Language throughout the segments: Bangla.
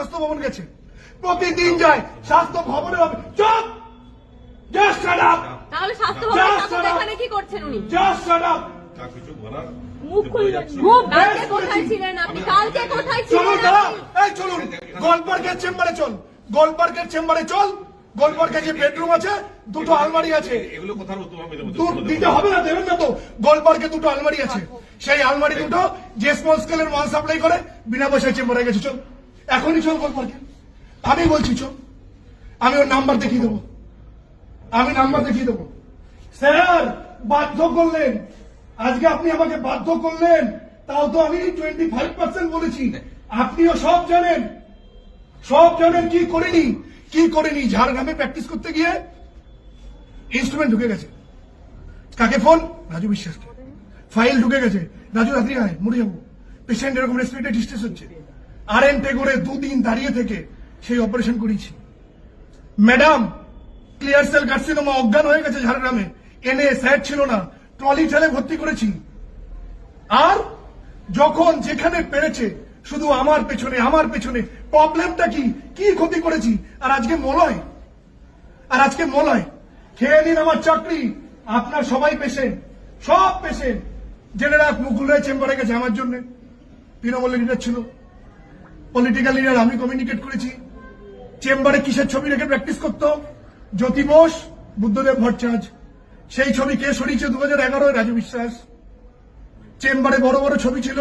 স্বাস্থ্য ভবন গেছে। প্রতিদিন যায় স্বাস্থ্য ভবনে হবে। চুপ! জাস্ট শাট আপ তাহলে স্বাস্থ্য যা, ভবনের সাথে শোনো। এখানে কি করছেন উনি? জাস্ট শাট আপ কিছু বলার মুখ খুললেন মুখ কালকে কোথায় ছিলেন আপনি? কালকে কোথায় চলুন ছিলেন দাঁড়া আপনি? এই চলুন গোলপার্কের চেম্বারে চল। গোলপার্কের চেম্বারে চল। গোলপার্কে যে বেডরুম আছে দুটো আলমারি আছে। এগুলো দিতে হবে না দেবেন না তো। গোলপার্কে দুটো আলমারি আছে। সেই আলমারি দুটো যে স্মল স্কেলের মাল সাপ্লাই করে বিনা পয়সায় চেম্বারে গেছে চল। এখনই চল গোলপার্কে আমি বলছি, চল। আমি ওর নাম্বার দেখিয়ে দেবো। আমি নাম্বার দেখিয়ে দেবো। স্যার, বাধ্য করলেন। আজকে আপনি আমাকে বাধ্য করলেন। তাও তো আমি টোয়েন্টি ফাইভ পার্সেন্ট বলেছি। আপনিও সব জানেন। সব জানেন কি করিনি। কি করিনি? ঝাড়গ্রামে প্র্যাকটিস করতে গিয়ে ইনস্ট্রুমেন্ট ঢুকে গেছে। কাকে ফোন রাজু বিশ্বাসকে। ফাইল ঢুকে গেছে। রাজু, রাত্রি আয়, মরে যাব। পেশেন্ট এরকম রেসপিরেটরি ডিস্ট্রেস হচ্ছে। আর এন টেগোরে দুদিন দাঁড়িয়ে থেকে সেই অপারেশন করিয়েছি ম্যাডাম ক্লিয়ার সেল কার্সিনোমা অজ্ঞান হয়ে গেছে ঝাড়গ্রামে। এনে স্যার ছিল না ট্রলি ঠেলে ভর্তি করেছি। আর যখন যেখানে পেরেছে, শুধু আমার পেছনে আমার পেছনে প্রবলেমটা কি? কি ক্ষতি করেছি? আর আজকে মলয়। আর আজকে মলয়। খেয়ে নিন আমার চাকরি। আপনার সবাই পেশেন্ট। সব পেশেন্ট। জেনে রাখ মুকুল রায় চেম্বারে গেছে আমার জন্য। তৃণমূল লিডার ছিল। পলিটিক্যাল লিডার আমি কমিউনিকেট করেছি। চেম্বারে কিসের ছবি রেখে প্র্যাকটিস করতো? জ্যোতি বোস, বুদ্ধদেব ভট্টাচার্য। সেই ছবি কে সরিয়েছে দু হাজার এগারোয় রাজু বিশ্বাস। চেম্বারে বড় বড় ছবি ছিল।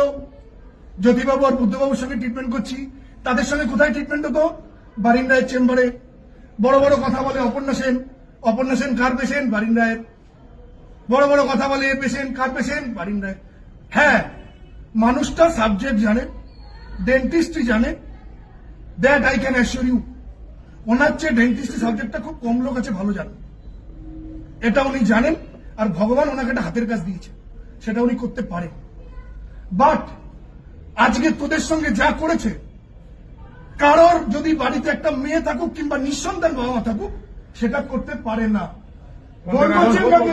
জ্যোতিবাবু আর বুদ্ধবাবুর সঙ্গে ট্রিটমেন্ট করছি। তাদের সঙ্গে কোথায় ট্রিটমেন্ট হতো? বারিন্দায়ের চেম্বারে বড় বড় কথা বলে অপর্ণা সেন। অপর্ণা সেন কার পেশেন্ট? বারিন্দায়ের বড় বড় কথা বলে এর পেশেন্ট, কার পেশেন্ট? বারিন্দায়। হ্যাঁ মানুষটা সাবজেক্ট জানে। ডেন্টিস্টই জানে that I can assure you ওনার চেয়ে ডেন্টিস্ট সাবজেক্টটা খুব কম লোক আছে ভালো জানে এটা উনি জানেন আর ভগবান ওনাকে একটা হাতের কাজ দিয়েছে সেটা উনি করতে পারে বাট আজকে তোদের সঙ্গে যা করেছে কারোর যদি বাড়িতে একটা মেয়ে থাকুক কিংবা নিঃসন্তান বাবা মা থাকুক সেটা করতে পারে না বলছেন কাকে?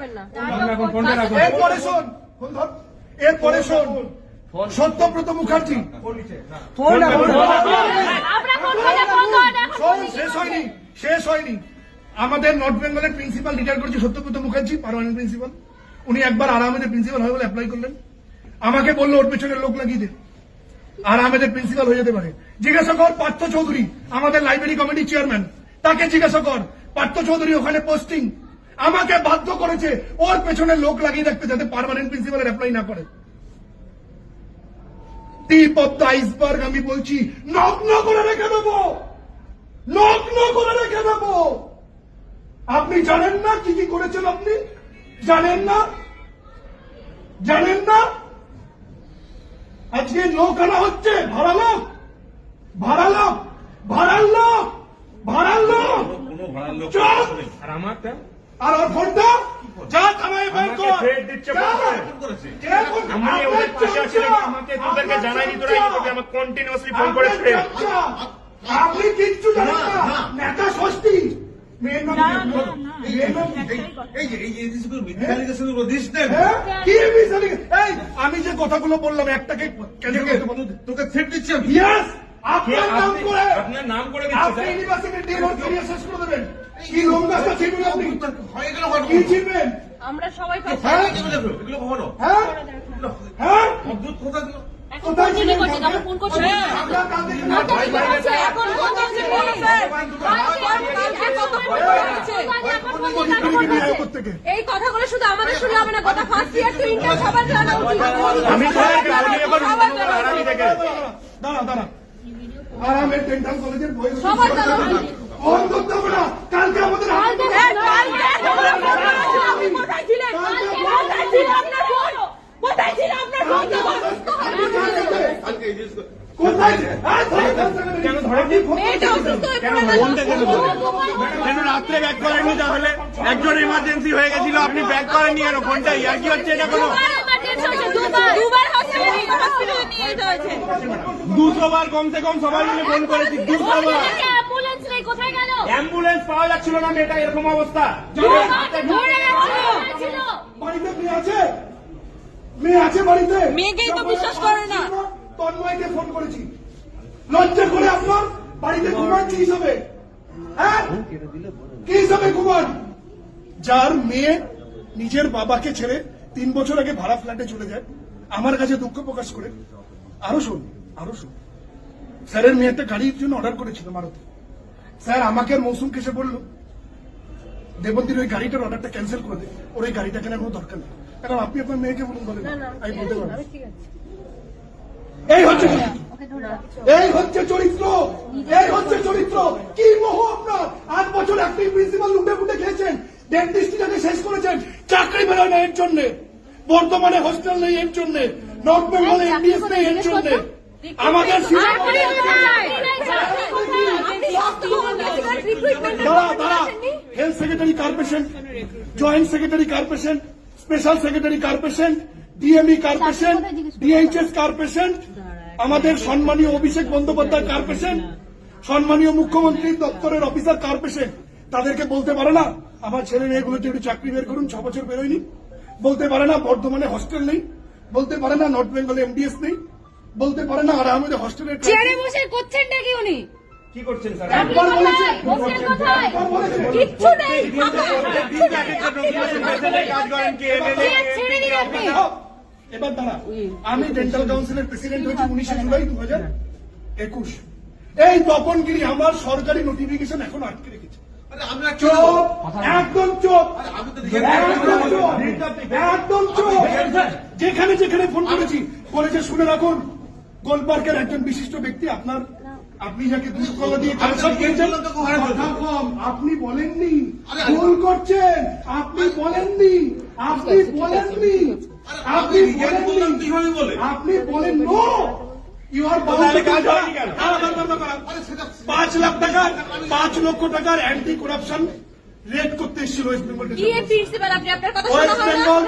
করবেন না। এরপরে শোন। এরপরে শোন। সত্যব্রত মুখার্জি। শেষ হয়নি শেষ হয়নি। আমাদের নর্থ বেঙ্গলের প্রিন্সিপাল রিটায়ার করেছে সত্যব্রত মুখার্জি পারমানেন্ট প্রিন্সিপাল। উনি একবার আরামেদের প্রিন্সিপাল হয় বলে অ্যাপ্লাই করলেন। আমাকে বলল ওর পেছনে লোক লাগিয়ে দে। আর আমাদের প্রিন্সিপাল হয়ে যেতে পারে। জিজ্ঞাসা কর পার্থ চৌধুরী আমাদের লাইব্রেরি কমিটির চেয়ারম্যান তাকে জিজ্ঞাসা কর পার্থ চৌধুরী ওখানে পোস্টিং আমাকে বাধ্য করেছে ওর পেছনে লোক লাগিয়ে রাখতে যাতে পার্মানেন্ট প্রিন্সিপালের অ্যাপ্লাই না করে। টিপ অফ দ্য আইসবার্গ আমি বলছি নগ্ন করে রেখে দেবো। নগ্ন করে রেখে দেবো। আপনি জানেন না কি কি করেছেন আপনি? জানেন না? জানেন না? আজকে লোক আনা হচ্ছে ভাড়া লোক ভাড়া লোক ভাড়ার লোক ভাড়ার লোক ভাড়ার লোক আর আমারটা আর ওর ফোনটা যা থানায় বের কর দিচ্ছে ফোন করেছে আমি ওদের পাশে আছি আমাকে তোদেরকে জানাই চামচা! তোকে আমাকে কন্টিনিউয়াসলি ফোন করে আপনি কিচ্ছু জানেন না, না না। নেতা ষষ্ঠী না। হ্যাঁ? আমি যে কথাগুলো বললাম একটাকে তোকে থ্রেট দিচ্ছি আপনার নাম করে আপনার নাম করে আপনি ইউনিভার্সিটির ডিন ওর ক্যারিয়ার শেষ করে দেবেন কি আপনি হয়ে গেল কি আমরা সবাই পাচ্ছি হ্যাঁ এগুলো কখনো হ্যাঁ হ্যাঁ অদ্ভুত কথা দিল। এই কথাগুলো শুধু আমাদের শুনে হবে না গোটা ফার্স্ট ইয়ার টু ইন্টার সবার জানা উচিত আমি দাঁড়া দাঁড়া আরামের ডেন্টাল কলেজের বই হবে না কালকে আমাদের হ্যাঁ, কেন হয়ে রাত্রে ব্যাক করেনি তাহলে একজন ইমার্জেন্সি হয়ে গেছিল আপনি ব্যাক করেননি কেন ফোনটা ইয়ার কি হচ্ছে এটা কোনো দুশো বার কমসে কম সবাই মিলে ফোন করেছি। দুশো বার? অ্যাম্বুলেন্স পাওয়া যাচ্ছিল না মেয়েটা এরকম অবস্থা। বাড়িতে মেয়ে আছে? মেয়ে আছে বাড়িতে? মেয়েকেই তো বিশ্বাস করে না। তন্ময়কে ফোন করেছি। লজ্জা করে আপনার বাড়িতে ঘুমান কি হিসাবে? হ্যাঁ? কি হিসাবে ঘুমান? যার মেয়ে নিজের বাবাকে ছেড়ে তিন বছর আগে ভাড়া ফ্ল্যাটে চলে যায়। আমার কাছে দুঃখ প্রকাশ করে। আরও শোন আরও শোন। স্যারের মেয়ে একটা গাড়ির জন্য অর্ডার করেছিল মারুতি। স্যার আমাকে আর মৌসুম কেসে বলল দেবন্তীর ওই গাড়িটার অর্ডারটা ক্যান্সেল করে দে। ওর ওই গাড়িটা কেনার কোনো দরকার নেই। কারণ আপনি আপনার মেয়েকে বলুন বলেন। আমি বলতে পারব এই হচ্ছে এই হচ্ছে চরিত্র। এই হচ্ছে চরিত্র। কি মোহ আপনার। আট বছর আপনি প্রিন্সিপাল লুটে ফুটে খেয়েছেন ডেন্টিস্টটাকে শেষ করেছেন। চাকরি বেরোয় না এর জন্য। বর্তমানে হোস্টেল নেই এর জন্য নর্থ বেঙ্গলে এমবিএস নেই এর জন্য। আমাদের দাঁড়া দাঁড়া health secretary corporation joint secretary corporation special secretary corporation DME corporation DHS corporation আমাদের সম্মানীয় অভিষেক বন্দ্যোপাধ্যায় কার্পোরেশন সম্মানীয় মুখ্যমন্ত্রীর দপ্তরের অফিসার কার্পোরেশন তাদেরকে বলতে পারে না আমার ছেলে মেয়েগুলোকে একটু চাকরি বের করুন ছ বছর বেরোয়নি। বলতে পারে না বর্ধমানে হস্টেল নেই বলতে পারে না নর্থ বেঙ্গলে এমডিএস নেই বলতে পারে না আর আমাদের হস্টেলের চেয়ারে বসে করছেন নাকি উনি? কি করছেন স্যার? একবার বলেছে কিচ্ছু নেই এবার দাঁড়া আমি ডেন্টাল কাউন্সিলের প্রেসিডেন্ট হয়েছি উনিশে জুলাই দু হাজার একুশ। এই তপনগিরি আমার সরকারি নোটিফিকেশন এখন আটকে রেখেছে। চোপ একদম চোপ আরে আমি তো একদম চোপ যেখানে যেখানে ফোন করেছি বলেছে শুনে রাখুন। গোলপার্কের একজন বিশিষ্ট ব্যক্তি আপনার আপনি যাকে দুষ্কলা দিয়ে আপনি বলেননি। ভুল করছেন। আপনি বলেননি। আপনি বলেননি। আপনি বলেননি। বলে? আপনি বলেন নো! ইউ আর তাহলে কাজ হয়নি কেন? আরে সেটা পাঁচ লাখ টাকার পাঁচ লক্ষ টাকার অ্যান্টি করাপশন রেড করতে এসেছিল ওয়েস্ট বেঙ্গল হয়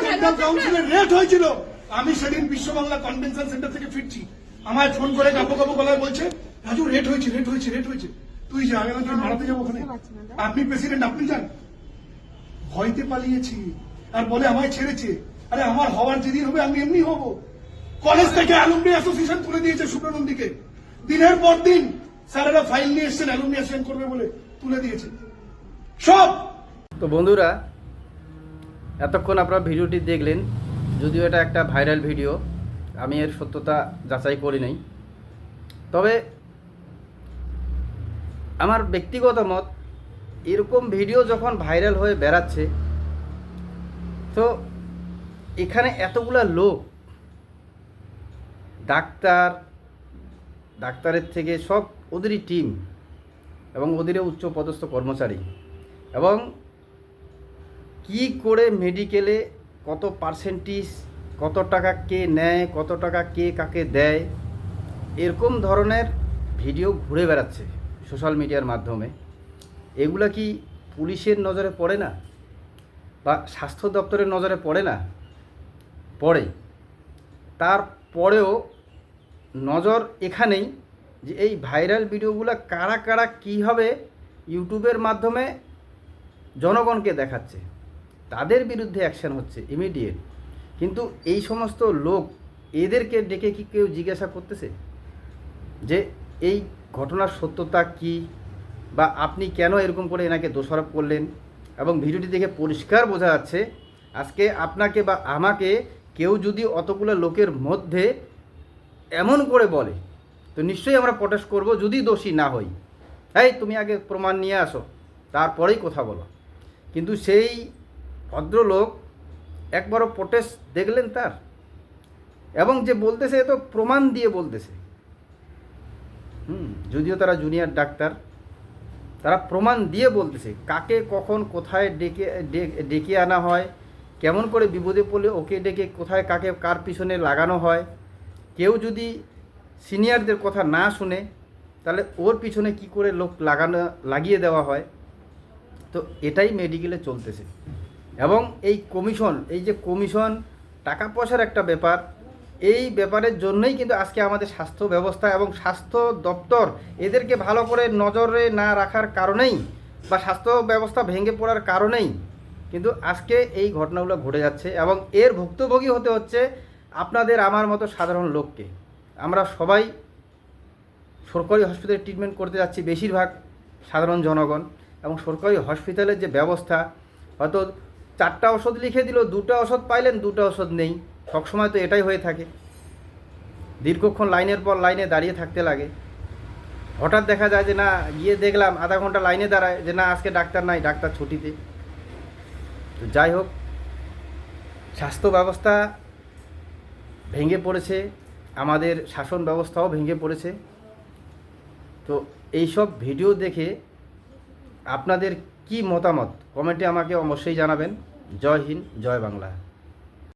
হেলথ কাউন্সিলের রেট হয়েছিল। আমি সেদিন বিশ্ব বাংলা কনভেনশন সেন্টার থেকে ফিরছি। আমায় ফোন করে কাপো কাপো গলায় বলছে রাজু রেট হয়েছে রেট হয়েছে রেট হয়েছে। তুই যা আমি আমাকে মারাতে যাব ওখানে। আপনি প্রেসিডেন্ট আপনি যান। ভয়তে পালিয়েছি। আর বলে আমায় ছেড়েছে। আরে আমার হওয়ার যেদিন হবে আমি এমনি হব। কলেজ থেকে অ্যালুমনি অ্যাসোসিয়েশন তুলে দিয়েছে সুপ্রনন্দীকে দিনের পর দিন স্যারেরা ফাইল নিয়ে এসছেন অ্যালুমনি অ্যাসোসিয়েশন করবে বলে তুলে দিয়েছে। সব! তো বন্ধুরা, এতক্ষণ আপনারা ভিডিওটি দেখলেন, যদিও এটা একটা ভাইরাল ভিডিও আমি এর সত্যতা যাচাই করি নাই। তবে আমার ব্যক্তিগত মত, এরকম ভিডিও যখন ভাইরাল হয়ে বেড়াচ্ছে, তো এখানে এতগুলা লোক ডাক্তার, ডাক্তারের থেকে সব ওদেরই টিম এবং ওদেরও উচ্চ পদস্থ কর্মচারী। এবং কি করে মেডিকেলে কত পার্সেন্টেজ কত টাকা কে নেয়, কত টাকা কে কাকে দেয়, এরকম ধরনের ভিডিও ঘুরে বেড়াচ্ছে সোশ্যাল মিডিয়ার মাধ্যমে। এগুলা কি পুলিশের নজরে পড়ে না? বা স্বাস্থ্য দপ্তরের নজরে পড়ে না? পড়ে। তারপরেও নজর এখানেই যে এই ভাইরাল ভিডিওগুলো কারা কারা কীভাবে ইউটিউবের মাধ্যমে জনগণকে দেখাচ্ছে, তাদের বিরুদ্ধে অ্যাকশন হচ্ছে ইমিডিয়েট কিন্তু এই সমস্ত লোক এদেরকে ডেকে কি কেউ জিজ্ঞাসা করতেছে? যে এই ঘটনার সত্যতা কি বা আপনি কেন এরকম করে এনাকে দোষারোপ করলেন? এবং ভিডিওটি দেখে পরিষ্কার বোঝা যাচ্ছে, আজকে আপনাকে বা আমাকে কেউ যদি অতগুলো লোকের মধ্যে এমন করে বলে, তো নিশ্চয়ই আমরা প্রটেস্ট করব যদি দোষী না হই। এই, তুমি আগে প্রমাণ নিয়ে আসো, তারপরেই কথা বলো। কিন্তু সেই ভদ্রলোক একবারও প্রটেস্ট দেখলেন তার? এবং যে বলতেছে এ তো প্রমাণ দিয়ে বলতেছে। হুম, যদিও তারা জুনিয়র ডাক্তার, তারা প্রমাণ দিয়ে বলতেছে, কাকে কখন কোথায় ডেকে ডেকে আনা হয়, কেমন করে বিপদে পড়লে ওকে ডেকে কোথায় কাকে, কার পিছনে লাগানো হয় কেউ যদি সিনিয়রদের কথা না শুনে, তাহলে ওর পিছনে কি করে লোক লাগানো, লাগিয়ে দেওয়া হয়? তো এটাই মেডিকেলে চলতেছে। এবং এই কমিশন, এই যে কমিশন টাকা পয়সার একটা ব্যাপার, এই ব্যাপারের জন্যই কিন্তু আজকে আমাদের স্বাস্থ্য ব্যবস্থা এবং স্বাস্থ্য দপ্তর এদেরকে ভালো করে নজরে না রাখার কারণেই বা স্বাস্থ্য ব্যবস্থা ভেঙে পড়ার কারণেই কিন্তু আজকে এই ঘটনাগুলো ঘটে যাচ্ছে এবং এর ভুক্তভোগী হতে হচ্ছে আপনাদের আমার মতো সাধারণ লোককে আমরা সবাই সরকারি হসপিটালে ট্রিটমেন্ট করতে যাচ্ছি বেশিরভাগ সাধারণ জনগণ এবং সরকারি হসপিটালের যে ব্যবস্থা, হয়তো চারটা ওষুধ লিখে দিল, দুটো ওষুধ পাইলেন, দুটো ওষুধ নেই। সবসময় তো এটাই হয়ে থাকে। দীর্ঘক্ষণ লাইনের পর লাইনে দাঁড়িয়ে থাকতে লাগে। হঠাৎ দেখা যায় যে না, গিয়ে দেখলাম আধা ঘণ্টা লাইনে দাঁড়ায় যে না, আজকে ডাক্তার নাই, ডাক্তার ছুটিতে। তো যাই হোক, স্বাস্থ্য ব্যবস্থা ভেঙে পড়েছে, আমাদের শাসন ব্যবস্থাও ভেঙে পড়েছে। তো এইসব ভিডিও দেখে আপনাদের কি মতামত? কমেন্টে আমাকে অবশ্যই জানাবেন। জয় হিন্দ, জয় বাংলা।